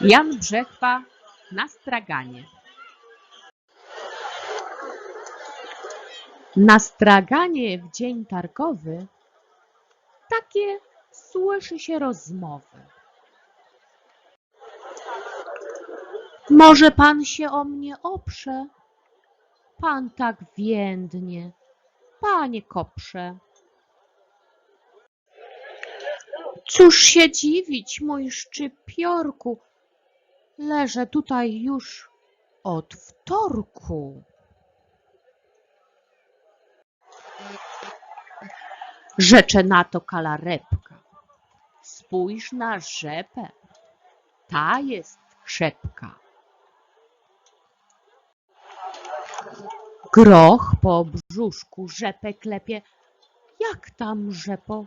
Jan Brzechwa na straganie. Na straganie w dzień targowy takie słyszy się rozmowy. Może pan się o mnie oprze? Pan tak więdnie, panie koprze. Cóż się dziwić, mój szczypiorku, leżę tutaj już od wtorku. Rzecze na to kalarepka. Spójrz na rzepę, ta jest krzepka. Groch po brzuszku rzepę klepie. Jak tam, rzepo?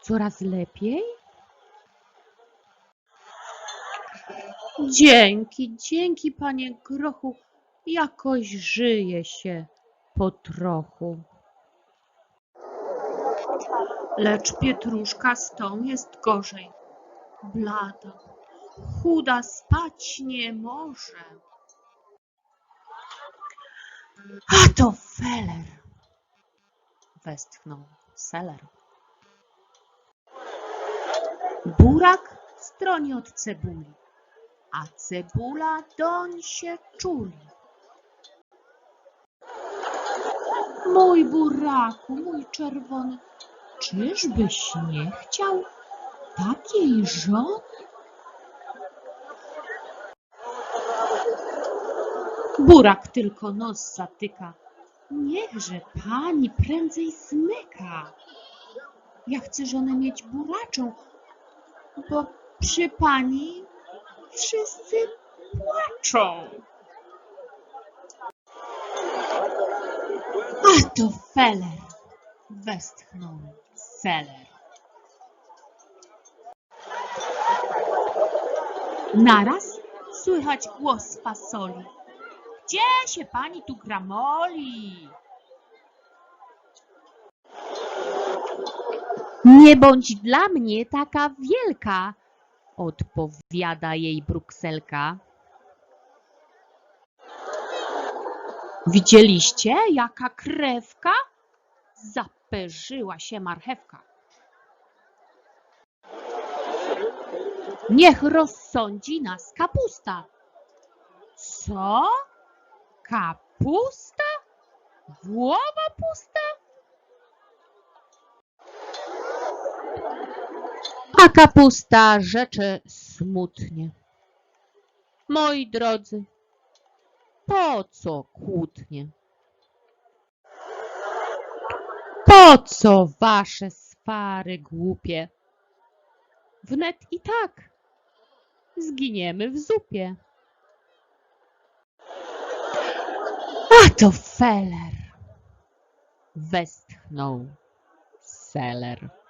Coraz lepiej? Dzięki, dzięki, panie grochu. Jakoś żyje się po trochu. Lecz pietruszka z tą jest gorzej. Blada, chuda, spać nie może. A to feler! Westchnął seler. Burak stroni od cebuli, a cebula doń się czuli. Mój buraku, mój czerwony, czyżbyś nie chciał takiej żony? Burak tylko nos zatyka. Niechże pani prędzej zmyka. Ja chcę żonę mieć buraczą, bo przy pani wszyscy płaczą. A to feler, westchnął seler. Naraz słychać głos fasoli. Gdzie się pani tu gramoli? Nie bądź dla mnie taka wielka, odpowiada jej Brukselka. Widzieliście, jaka krewka? Zaperzyła się marchewka. Niech rozsądzi nas kapusta. Co? Kapusta? Głowa pusta? A kapusta rzecze smutnie. Moi drodzy, po co kłótnie? Po co wasze swary głupie? Wnet i tak zginiemy w zupie. A to feler! Westchnął seler.